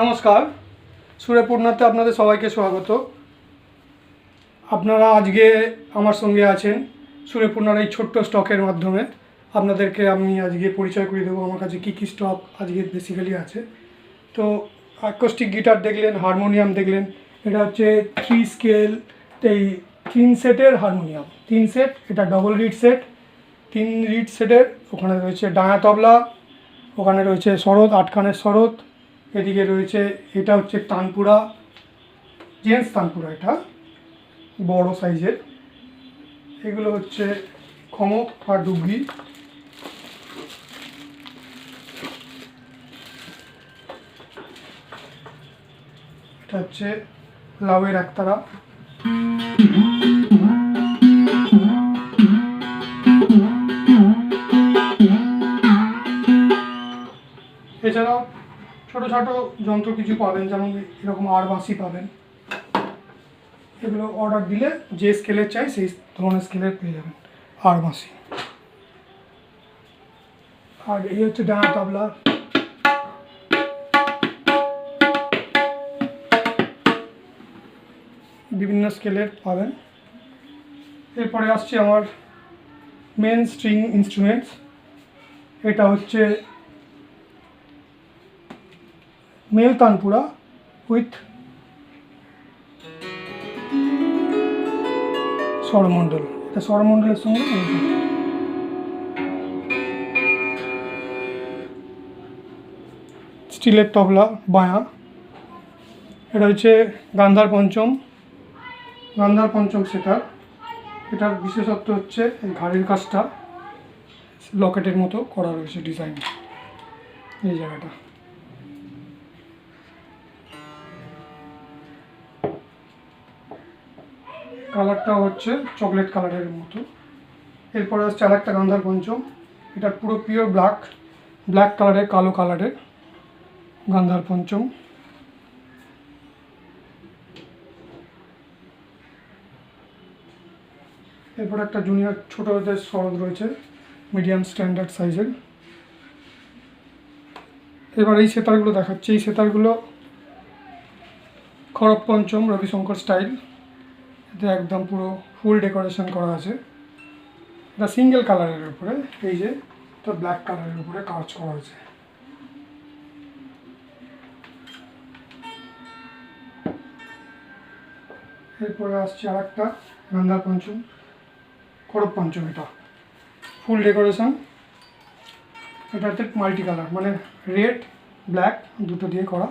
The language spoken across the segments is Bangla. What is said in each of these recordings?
নমস্কার। সুরেপূর্ণাতে আপনাদের সবাইকে স্বাগত। আপনারা আজকে আমার সঙ্গে আছেন সুরেপূর্ণার এই ছোট্ট স্টকের মাধ্যমে। আপনাদেরকে আমি আজকে পরিচয় করে দেবো আমার কাছে কী কী স্টক আজকে বেসিক্যালি আছে। তো অ্যাকোস্টিক গিটার দেখলেন হারমোনিয়াম দেখলেন, এটা হচ্ছে থ্রি স্কেল এই তিন সেটের হারমোনিয়াম তিন সেট এটা ডবল রিড সেট তিন রিড সেটের ওখানে রয়েছে ডায়া তবলা ওখানে রয়েছে শরৎ, আটখানের শরৎ এদিকে রয়েছে, এটা হচ্ছে তানপুরা, জেন্টস তানপুরা এটা, বড় সাইজের। এগুলো হচ্ছে খমক আর ডুগি। এটা হচ্ছে লাউয়ের একতারা। এছাড়াও ছোটো ছোটো যন্ত্র কিছু পাবেন, যেমন এরকম আর বাঁশি পাবেন। এগুলো অর্ডার দিলে যে স্কেলের চাই সেই ধরনের স্কেলের পেয়ে যাবেন, আর বাঁশি। আর এই হচ্ছে ডানা তবলা। বিভিন্ন স্কেলের পাবেন। এরপরে আসছে আমার মেন স্ট্রিং ইনস্ট্রুমেন্টস এটা হচ্ছে মেল তানপুরা উইথ স্বরমণ্ডল এটা স্বরমণ্ডলের সঙ্গে। স্টিলের তবলা, বায়া। এটা হচ্ছে গান্ধার পঞ্চম। গান্ধার পঞ্চম সেটার। এটার বিশেষত্ব হচ্ছে এই ঘাড়ির কাজটা লকেটের মতো করা রয়েছে ডিজাইন এই জায়গাটা। কালারটা হচ্ছে চকলেট কালারের মতো। এরপর আসছে আর একটা গান্ধার পঞ্চম এটা পুরো পিওর ব্ল্যাক ব্ল্যাক কালারের, কালো কালারের গান্ধার পঞ্চম এরপর একটা জুনিয়র ছোটোদের শরৎ রয়েছে মিডিয়াম স্ট্যান্ডার্ড সাইজের এবার এই সেতারগুলো দেখাচ্ছি। এই সেতারগুলো খড়গ পঞ্চম রবিশঙ্কর স্টাইল এতে একদম পুরো ফুল ডেকোরেশন করা আছে। এটা সিঙ্গেল কালারের উপরে, এই যে এটা ব্ল্যাক কালারের উপরে কাজ করা আছে। এরপরে আসছে আর একটা গান্ধার পঞ্চম, খড়গ পঞ্চম এটা। Full decoration. এটাতে মাল্টি কালার মানে রেড, ব্ল্যাক, দুটো দিয়ে করা।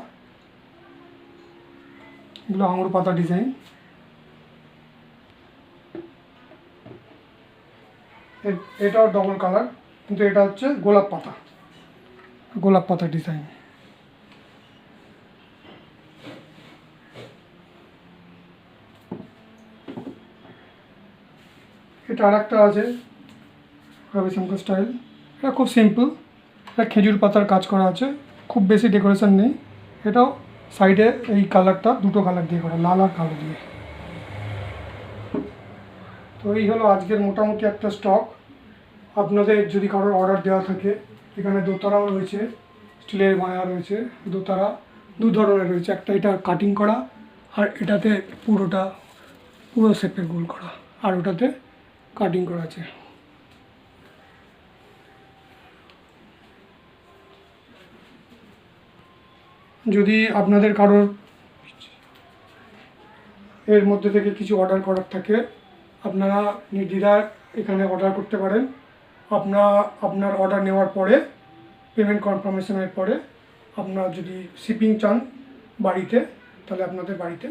এগুলো আঙুর পাতা ডিজাইন। এটাও ডবল কালার কিন্তু এটা হচ্ছে গোলাপ পাতা। গোলাপ পাতা ডিজাইন এটা আর একটা আছে রবিশঙ্কর স্টাইল এটা খুব সিম্পল এটা খেজুর পাতার কাজ করা আছে। খুব বেশি ডেকোরেশন নেই। এটাও সাইডে এই কালারটা দুটো কালার দিয়ে করা, লাল আর কালো দিয়ে। তো এই হলো আজকের মোটামুটি একটা স্টক আপনাদের যদি কারোর অর্ডার দেওয়া থাকে, এখানে দোতারাও রয়েছে স্টিলের মায়া রয়েছে দোতারা দু ধরনের রয়েছে। একটা এটা কাটিং করা, আর এটাতে পুরোটা, পুরো শেপের গোল করা, আর ওটাতে কাটিং করা আছে। যদি আপনাদের কারোর এর মধ্যে থেকে কিছু অর্ডার করার থাকে আপনারা নির্দ্বিধায় এখানে অর্ডার করতে পারেন। আপনার আপনার অর্ডার নেওয়ার পরে পেমেন্ট কনফার্মেশনের পরে আপনার যদি শিপিং চান বাড়িতে, তাহলে আপনাদের বাড়িতে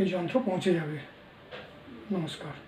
এই যন্ত্র পৌঁছে যাবে। নমস্কার।